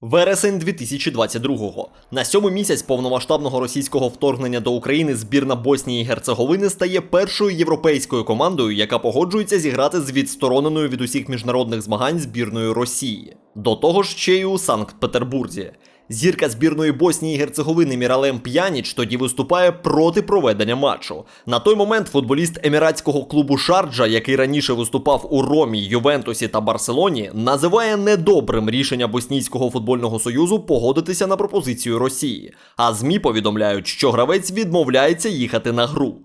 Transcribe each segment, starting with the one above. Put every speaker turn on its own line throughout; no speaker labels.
Вересень 2022-го. На сьомий місяць повномасштабного російського вторгнення до України збірна Боснії і Герцеговини стає першою європейською командою, яка погоджується зіграти з відстороненою від усіх міжнародних змагань збірною Росії. До того ж, ще й у Санкт-Петербурзі. Зірка збірної Боснії і Герцеговини Міралем П'яніч тоді виступає проти проведення матчу. На той момент футболіст еміратського клубу Шарджа, який раніше виступав у Ромі, Ювентусі та Барселоні, називає недобрим рішення Боснійського футбольного союзу погодитися на пропозицію Росії. А ЗМІ повідомляють, що гравець відмовляється їхати на гру.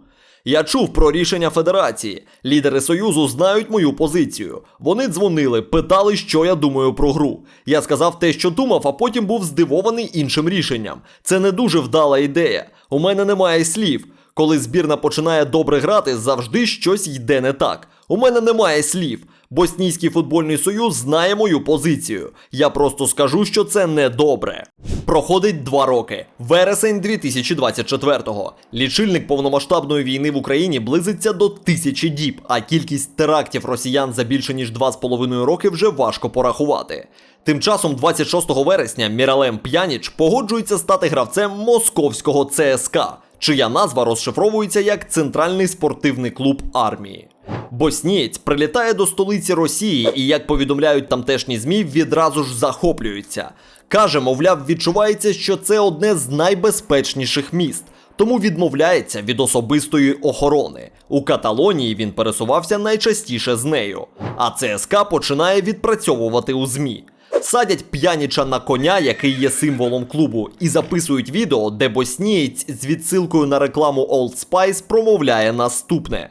Я чув про рішення федерації. Лідери союзу знають мою позицію. Вони дзвонили, питали, що я думаю про гру. Я сказав те, що думав, а потім був здивований іншим рішенням. Це не дуже вдала ідея. У мене немає слів. Коли збірна починає добре грати, завжди щось йде не так. У мене немає слів. Боснійський футбольний союз знає мою позицію. Я просто скажу, що це не добре. Проходить два роки. Вересень 2024-го. Лічильник повномасштабної війни в Україні близиться до тисячі діб, а кількість терактів росіян за більше ніж 2,5 роки вже важко порахувати. Тим часом, 26 вересня, Міралем П'яніч погоджується стати гравцем московського ЦСКА, чия назва розшифровується як Центральний спортивний клуб армії. Боснієць прилітає до столиці Росії і, як повідомляють тамтешні ЗМІ, відразу ж захоплюється. Каже, мовляв, відчувається, що це одне з найбезпечніших міст, тому відмовляється від особистої охорони. У Каталонії він пересувався найчастіше з нею. А ЦСКА починає відпрацьовувати у ЗМІ. Садять п'яніча на коня, який є символом клубу, і записують відео, де боснієць з відсилкою на рекламу Old Spice промовляє наступне.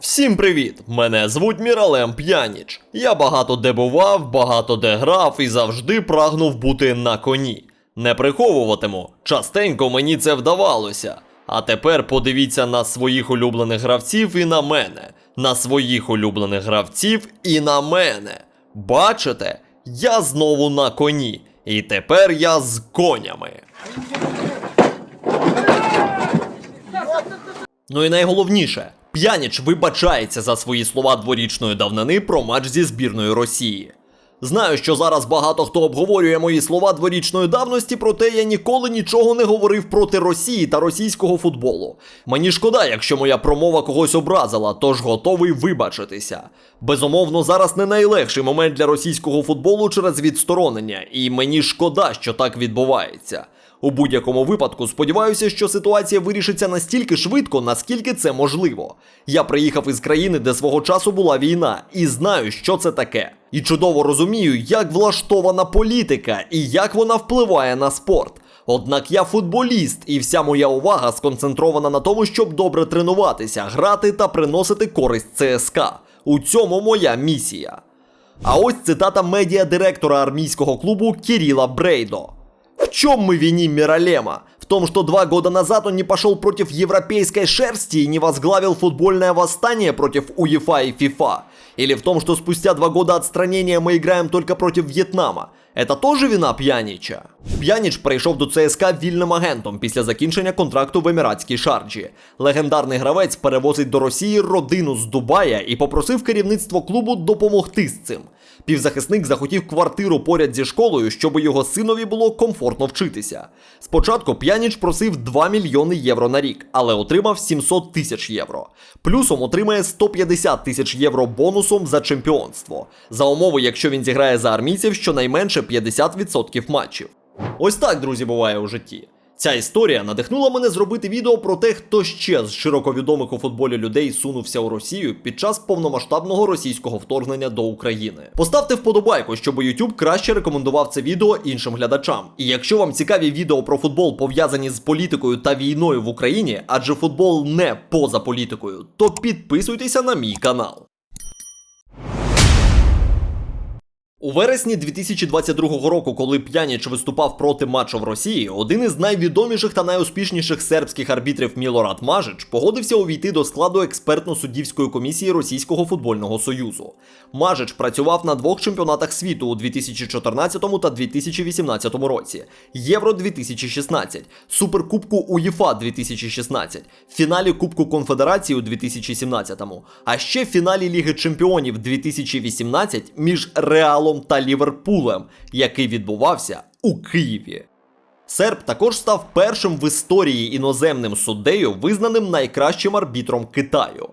Всім привіт! Мене звуть Міралем П'яніч. Я багато де бував, багато де грав і завжди прагнув бути на коні. Не приховуватиму, частенько мені це вдавалося. А тепер подивіться на своїх улюблених гравців і на мене, на своїх улюблених гравців і на мене. Бачите, я знову на коні, і тепер я з конями. Ну і найголовніше, П'яніч вибачається за свої слова дворічної давнини про матч зі збірною Росії. Знаю, що зараз багато хто обговорює мої слова дворічної давності, проте я ніколи нічого не говорив проти Росії та російського футболу. Мені шкода, якщо моя промова когось образила, тож готовий вибачитися. Безумовно, зараз не найлегший момент для російського футболу через відсторонення, і мені шкода, що так відбувається. У будь-якому випадку сподіваюся, що ситуація вирішиться настільки швидко, наскільки це можливо. Я приїхав із країни, де свого часу була війна, і знаю, що це таке. І чудово розумію, як влаштована політика і як вона впливає на спорт. Однак я футболіст, і вся моя увага сконцентрована на тому, щоб добре тренуватися, грати та приносити користь ЦСКА. У цьому моя місія. А ось цитата медіа-директора армійского клубу Кирилла Брейдо. В чем мы виним Миралема? В том, что два года назад он не пошел против европейской шерсти и не возглавил футбольное восстание против УЕФА и ФИФА? Или в том, что спустя два года отстранения мы играем только против Вьетнама? Это тоже вина П'яніча? П'яніч прийшов до ЦСКА вільним агентом після закінчення контракту в Еміратській шарджі. Легендарний гравець перевозить до Росії родину з Дубая і попросив керівництво клубу допомогти з цим. Півзахисник захотів квартиру поряд зі школою, щоб його синові було комфортно вчитися. Спочатку П'яніч просив 2 мільйони євро на рік, але отримав 700 тисяч євро. Плюсом отримає 150 тисяч євро бонусом за чемпіонство. За умови, якщо він зіграє за армійців щонайменше 50% матчів. Ось так, друзі, буває у житті. Ця історія надихнула мене зробити відео про те, хто ще з широко відомих у футболі людей сунувся у Росію під час повномасштабного російського вторгнення до України. Поставте вподобайку, щоб YouTube краще рекомендував це відео іншим глядачам. І якщо вам цікаві відео про футбол пов'язані з політикою та війною в Україні, адже футбол не поза політикою, то підписуйтеся на мій канал. У вересні 2022 року, коли П'яніч виступав проти матчу в Росії, один із найвідоміших та найуспішніших сербських арбітрів Мілорад Мажич погодився увійти до складу експертно-суддівської комісії Російського футбольного союзу. Мажич працював на двох чемпіонатах світу у 2014 та 2018 році, Євро 2016, Суперкубку УЄФА 2016, фіналі Кубку Конфедерації у 2017, а ще фіналі Ліги Чемпіонів 2018 між Реалом та Ліверпулем, який відбувався у Києві. Серб також став першим в історії іноземним суддею, визнаним найкращим арбітром Китаю.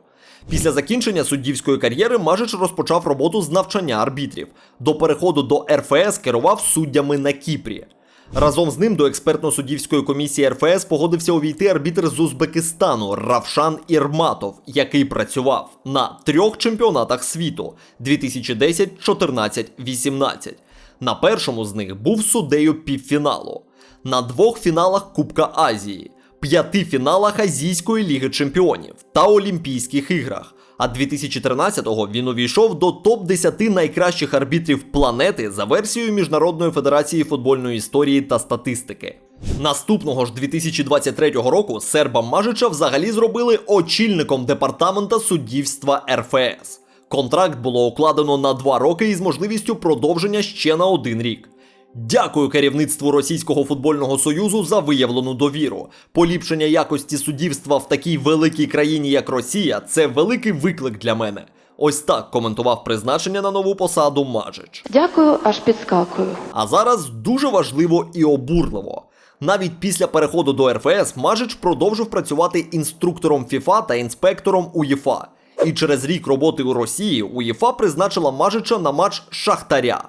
Після закінчення суддівської кар'єри Мажич розпочав роботу з навчання арбітрів. До переходу до РФС керував суддями на Кіпрі. Разом з ним до експертно-суддівської комісії РФС погодився увійти арбітр з Узбекистану Равшан Ірматов, який працював на трьох чемпіонатах світу 2010, 14, 18. На першому з них був суддею півфіналу, на двох фіналах Кубка Азії, п'яти фіналах Азійської ліги чемпіонів та Олімпійських іграх. А 2013-го він увійшов до топ-10 найкращих арбітрів планети за версією Міжнародної федерації футбольної історії та статистики. Наступного ж 2023 року Серба Мажича взагалі зробили очільником департамента суддівства РФС. Контракт було укладено на два роки із можливістю продовження ще на один рік. Дякую керівництву Російського футбольного союзу за виявлену довіру. Поліпшення якості суддівства в такій великій країні, як Росія, це великий виклик для мене. Ось так коментував призначення на нову посаду Мажич.
Дякую, аж підскакую.
А зараз дуже важливо і обурливо. Навіть після переходу до РФС Мажич продовжив працювати інструктором ФІФА та інспектором УЄФА. І через рік роботи у Росії УЄФА призначила Мажича на матч Шахтаря.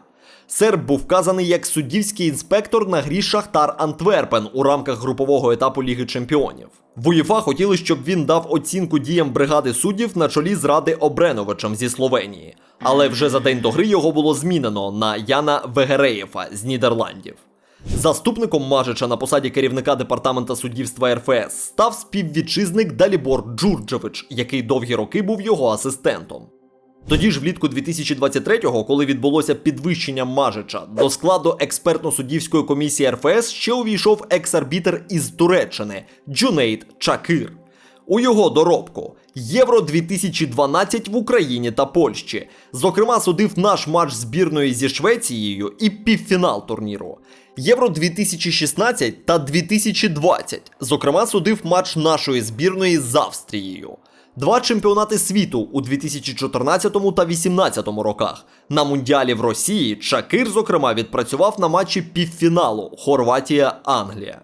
Серб був вказаний як суддівський інспектор на грі Шахтар Антверпен у рамках групового етапу Ліги Чемпіонів. В УЄФА хотіли, щоб він дав оцінку діям бригади суддів на чолі з Ради Обреновичем зі Словенії. Але вже за день до гри його було змінено на Яна Вегереєва з Нідерландів. Заступником Мажича на посаді керівника департамента суддівства РФС став співвітчизник Далібор Джурджевич, який довгі роки був його асистентом. Тоді ж влітку 2023-го, коли відбулося підвищення Мажича, до складу експертно-суддівської комісії РФС ще увійшов екс-арбітер із Туреччини Джунейд Чакир. У його доробку Євро 2012 в Україні та Польщі. Зокрема, судив наш матч збірної зі Швецією і півфінал турніру. Євро 2016 та 2020. Зокрема, судив матч нашої збірної з Австрією. Два чемпіонати світу у 2014 та 2018 роках. На мундіалі в Росії Чакир, зокрема, відпрацював на матчі півфіналу Хорватія-Англія.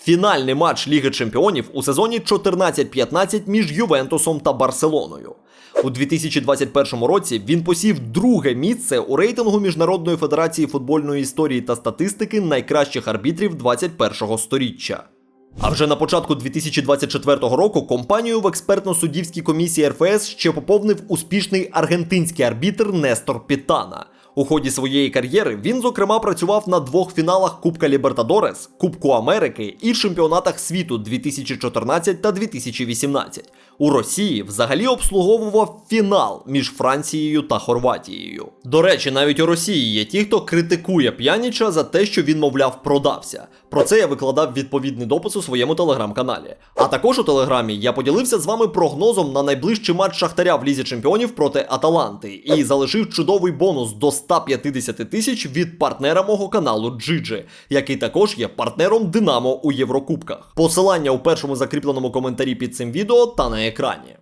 Фінальний матч Ліги Чемпіонів у сезоні 14-15 між Ювентусом та Барселоною. У 2021 році він посів друге місце у рейтингу Міжнародної федерації футбольної історії та статистики найкращих арбітрів 21-го сторіччя. А вже на початку 2024 року компанію в експертно-суддівській комісії РФС ще поповнив успішний аргентинський арбітр Нестор Пітана. У ході своєї кар'єри він, зокрема, працював на двох фіналах Кубка Лібертадорес, Кубку Америки і чемпіонатах світу 2014 та 2018. У Росії взагалі обслуговував фінал між Францією та Хорватією. До речі, навіть у Росії є ті, хто критикує п'яніча за те, що він, мовляв, продався. Про це я викладав відповідний допис у своєму телеграм-каналі. А також у телеграмі я поділився з вами прогнозом на найближчий матч Шахтаря в Лізі Чемпіонів проти Аталанти і залишив чудовий бонус до 150 тисяч від партнера мого каналу Джиджи, який також є партнером Динамо у Єврокубках. Посилання у першому закріпленому коментарі під цим відео та на екрані.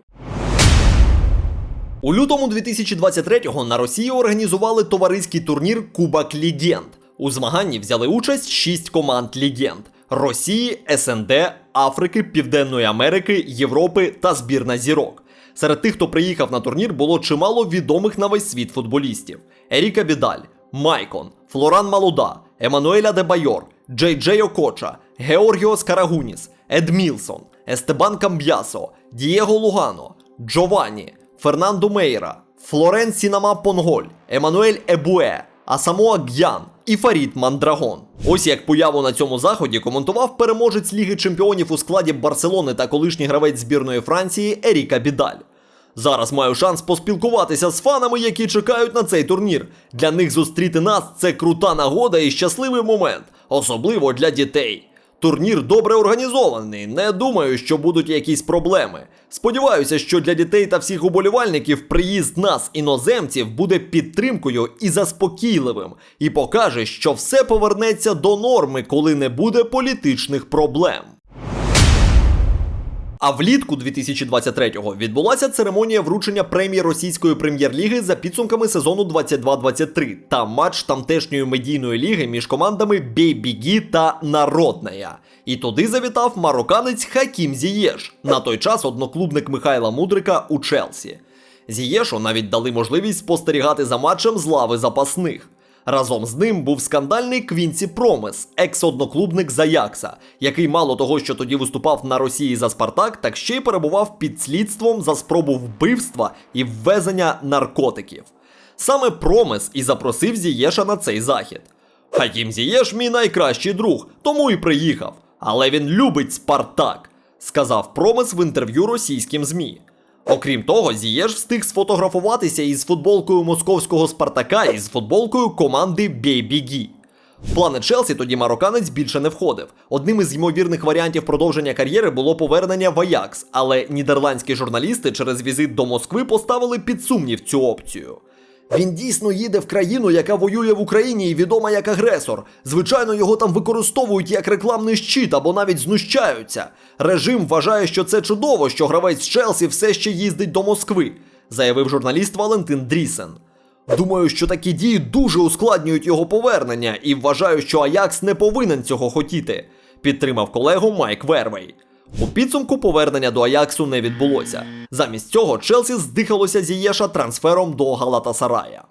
У лютому 2023-го на Росії організували товариський турнір Кубок Легенд. У змаганні взяли участь 6 команд легенд Росії, СНД, Африки, Південної Америки, Європи та збірна зірок. Серед тих, хто приїхав на турнір, було чимало відомих на весь світ футболістів: Еріка Бідаль, Майкон, Флоран Малуда, Еммануеля Дебайор, Джей Джей Окоча, Георгіос Карагуніс, Ед Мілсон, Естебан Камб'ясо, Дієго Лугано, Джованні, Фернандо Мейра, Флорен Сінама Понголь, Еммануель Ебуе, Асамоа Г'ян і Фарід Мандрагон. Ось як появу на цьому заході коментував переможець Ліги Чемпіонів у складі Барселони та колишній гравець збірної Франції Еріка Бідаль. Зараз маю шанс поспілкуватися з фанами, які чекають на цей турнір. Для них зустріти нас це крута нагода і щасливий момент, особливо для дітей. Турнір добре організований. Не думаю, що будуть якісь проблеми. Сподіваюся, що для дітей та всіх уболівальників приїзд нас, іноземців, буде підтримкою і заспокійливим, і покаже, що все повернеться до норми, коли не буде політичних проблем. А влітку 2023-го відбулася церемонія вручення премії російської прем'єр-ліги за підсумками сезону 22-23 та матч тамтешньої медійної ліги між командами Бейбігі та Народная. І туди завітав мароканець Хакім Зієш, на той час одноклубник Михайла Мудрика у Челсі. Зієшу навіть дали можливість спостерігати за матчем з лави запасних. Разом з ним був скандальний Квінсі Промес, екс-одноклубник Заякса, який мало того, що тоді виступав на Росії за Спартак, так ще й перебував під слідством за спробу вбивства і ввезення наркотиків. Саме Промес і запросив Зієша на цей захід. Хакім Зієш мій найкращий друг, тому і приїхав. Але він любить Спартак, сказав Промес в інтерв'ю російським ЗМІ. Окрім того, Зієш встиг сфотографуватися із футболкою московського Спартака і з футболкою команди Бейбігі. В плани Челсі тоді мароканець більше не входив. Одним із ймовірних варіантів продовження кар'єри було повернення в Аякс, але нідерландські журналісти через візит до Москви поставили під сумнів цю опцію. Він дійсно їде в країну, яка воює в Україні і відома як агресор. Звичайно, його там використовують як рекламний щит або навіть знущаються. Режим вважає, що це чудово, що гравець Челсі все ще їздить до Москви, заявив журналіст Валентин Дрісен. Думаю, що такі дії дуже ускладнюють його повернення і вважаю, що Аякс не повинен цього хотіти, підтримав колегу Майк Вервей. У підсумку повернення до Аяксу не відбулося. Замість цього Челсі здихалося Зієша трансфером до Галатасарая.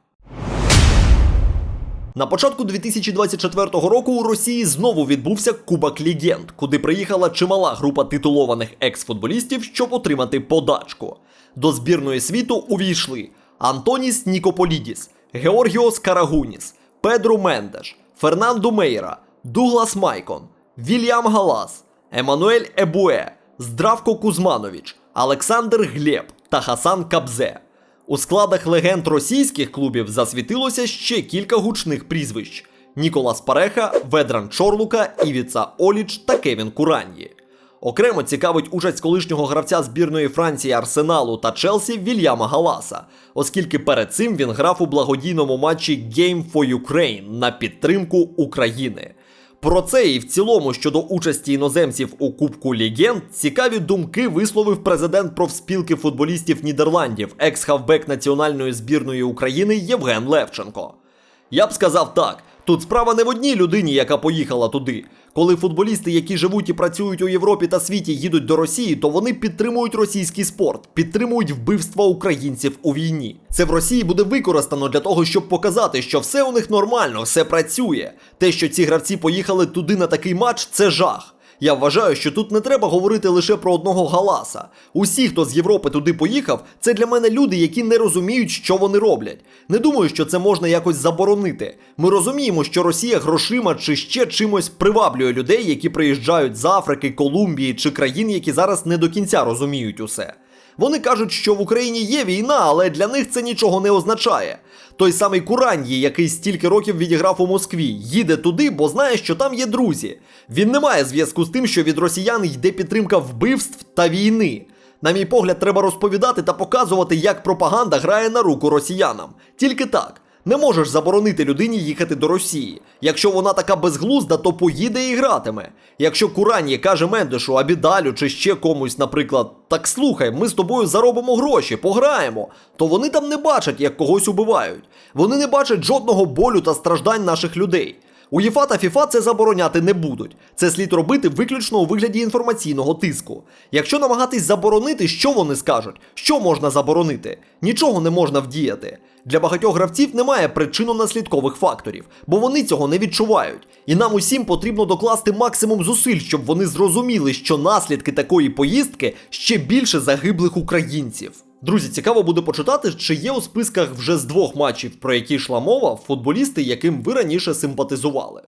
На початку 2024 року у Росії знову відбувся Кубок Легенд, куди приїхала чимала група титулованих екс-футболістів, щоб отримати подачку. До збірної світу увійшли Антоніс Нікополідіс, Георгіос Карагуніс, Педру Мендеш, Фернандо Мейра, Дуглас Майкон, Вільям Галас, Еммануель Ебуе, Здравко Кузманович, Олександр Глеб та Хасан Кабзе. У складах легенд російських клубів засвітилося ще кілька гучних прізвищ: Ніколас Пареха, Ведран Чорлука, Івіца Оліч та Кевін Кураньї. Окремо цікавить участь колишнього гравця збірної Франції Арсеналу та Челсі Вільяма Галаса, оскільки перед цим він грав у благодійному матчі Game for Ukraine на підтримку України. Про це і в цілому щодо участі іноземців у Кубку Легенд цікаві думки висловив президент профспілки футболістів Нідерландів, екс-хавбек національної збірної України Євген Левченко. Я б сказав так: тут справа не в одній людині, яка поїхала туди. Коли футболісти, які живуть і працюють у Європі та світі, їдуть до Росії, то вони підтримують російський спорт, підтримують вбивства українців у війні. Це в Росії буде використано для того, щоб показати, що все у них нормально, все працює. Те, що ці гравці поїхали туди на такий матч, це жах. Я вважаю, що тут не треба говорити лише про одного галаса. Усі, хто з Європи туди поїхав, це для мене люди, які не розуміють, що вони роблять. Не думаю, що це можна якось заборонити. Ми розуміємо, що Росія грошима чи ще чимось приваблює людей, які приїжджають з Африки, Колумбії чи країн, які зараз не до кінця розуміють усе. Вони кажуть, що в Україні є війна, але для них це нічого не означає. Той самий Кураньї, який стільки років відіграв у Москві, їде туди, бо знає, що там є друзі. Він не має зв'язку з тим, що від росіян йде підтримка вбивств та війни. На мій погляд, треба розповідати та показувати, як пропаганда грає на руку росіянам. Тільки так. Не можеш заборонити людині їхати до Росії. Якщо вона така безглузда, то поїде і гратиме. Якщо Куран'є каже Мендешу, Абідалю чи ще комусь, наприклад, так слухай, ми з тобою заробимо гроші, пограємо, то вони там не бачать, як когось убивають. Вони не бачать жодного болю та страждань наших людей. УЄФА та ФІФА це забороняти не будуть. Це слід робити виключно у вигляді інформаційного тиску. Якщо намагатись заборонити, що вони скажуть? Що можна заборонити? Нічого не можна вдіяти. Для багатьох гравців немає причинно-наслідкових факторів, бо вони цього не відчувають. І нам усім потрібно докласти максимум зусиль, щоб вони зрозуміли, що наслідки такої поїздки ще більше загиблих українців. Друзі, цікаво буде почитати, чи є у списках вже з двох матчів, про які йшла мова, футболісти, яким ви раніше симпатизували.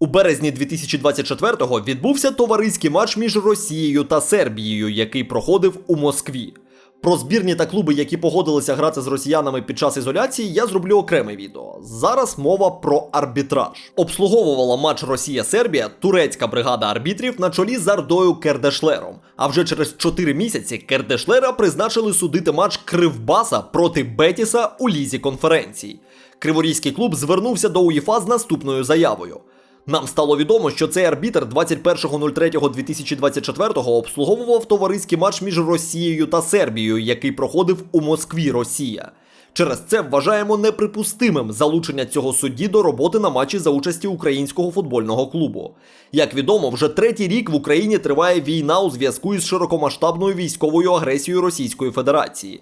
У березні 2024-го відбувся товариський матч між Росією та Сербією, який проходив у Москві. Про збірні та клуби, які погодилися грати з росіянами під час ізоляції, я зроблю окреме відео. Зараз мова про арбітраж. Обслуговувала матч Росія-Сербія турецька бригада арбітрів на чолі з Ардою Кердешлером. А вже через 4 місяці Кердешлера призначили судити матч Кривбаса проти Бетіса у лізі конференцій. Криворізький клуб звернувся до УЄФА з наступною заявою. Нам стало відомо, що цей арбітр 21.03.2024 обслуговував товариський матч між Росією та Сербією, який проходив у Москві, Росія. Через це вважаємо неприпустимим залучення цього судді до роботи на матчі за участі українського футбольного клубу. Як відомо, вже третій рік в Україні триває війна у зв'язку із широкомасштабною військовою агресією Російської Федерації.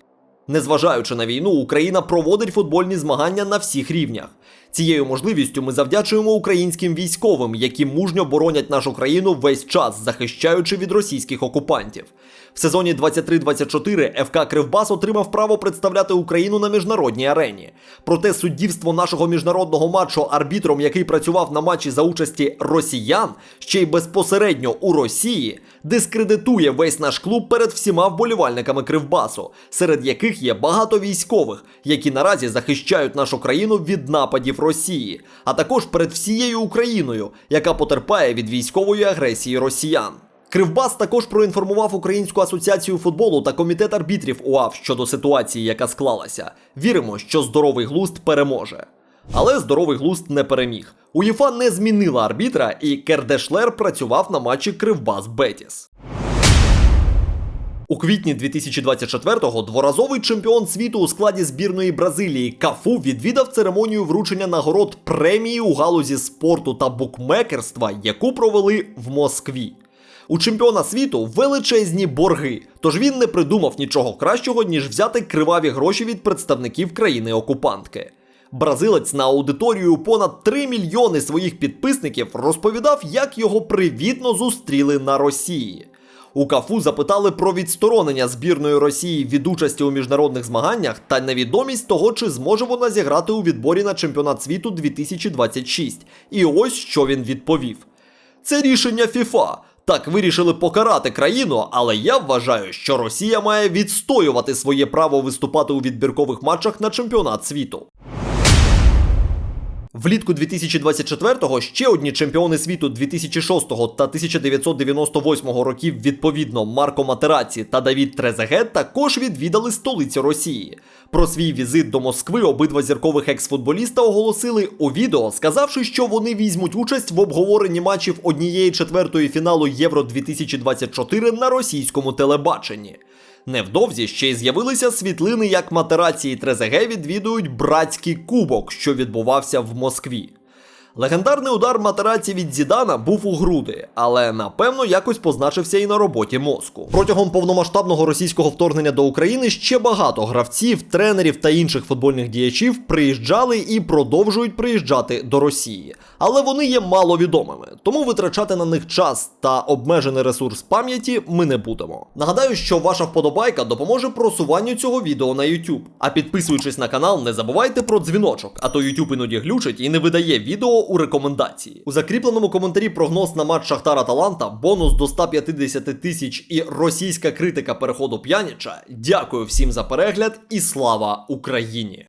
Незважаючи на війну, Україна проводить футбольні змагання на всіх рівнях. Цією можливістю ми завдячуємо українським військовим, які мужньо боронять нашу країну весь час, захищаючи від російських окупантів. В сезоні 23-24 ФК Кривбас отримав право представляти Україну на міжнародній арені. Проте суддівство нашого міжнародного матчу арбітром, який працював на матчі за участі росіян, ще й безпосередньо у Росії, дискредитує весь наш клуб перед всіма вболівальниками Кривбасу, серед яких є багато військових, які наразі захищають нашу країну від нападів Росії, а також перед всією Україною, яка потерпає від військової агресії росіян. Кривбас також проінформував Українську асоціацію футболу та комітет арбітрів УАФ щодо ситуації, яка склалася. Віримо, що здоровий глузд переможе. Але здоровий глузд не переміг. УЄФА не змінила арбітра, і Кердешлер працював на матчі Кривбас Бетіс. У квітні 2024-го дворазовий чемпіон світу у складі збірної Бразилії Кафу відвідав церемонію вручення нагород премії у галузі спорту та букмекерства, яку провели в Москві. У чемпіона світу величезні борги, тож він не придумав нічого кращого, ніж взяти криваві гроші від представників країни-окупантки. Бразилець на аудиторію понад 3 мільйони своїх підписників розповідав, як його привітно зустріли на Росії. У Кафу запитали про відсторонення збірної Росії від участі у міжнародних змаганнях та невідомість того, чи зможе вона зіграти у відборі на чемпіонат світу 2026. І ось що він відповів: це рішення ФІФА. Так вирішили покарати країну, але я вважаю, що Росія має відстоювати своє право виступати у відбіркових матчах на чемпіонат світу. Влітку 2024-го ще одні чемпіони світу 2006 та 1998 років, відповідно, Марко Матераці та Давід Трезеге також відвідали столицю Росії. Про свій візит до Москви обидва зіркових екс-футболіста оголосили у відео, сказавши, що вони візьмуть участь в обговоренні матчів однієї четвертої фіналу Євро 2024 на російському телебаченні. Невдовзі ще й з'явилися світлини, як матерації Трезеге відвідують братський кубок, що відбувався в Москві. Легендарний удар Матераці від Зідана був у груди, але напевно якось позначився і на роботі мозку. Протягом повномасштабного російського вторгнення до України ще багато гравців, тренерів та інших футбольних діячів приїжджали і продовжують приїжджати до Росії. Але вони є маловідомими, тому витрачати на них час та обмежений ресурс пам'яті ми не будемо. Нагадаю, що ваша вподобайка допоможе просуванню цього відео на YouTube. А підписуючись на канал, не забувайте про дзвіночок, а то YouTube іноді глючить і не видає відео у рекомендації. У закріпленому коментарі прогноз на матч Шахтара Таланта, бонус до 150 тисяч і російська критика переходу п'яніча. Дякую всім за перегляд і слава Україні!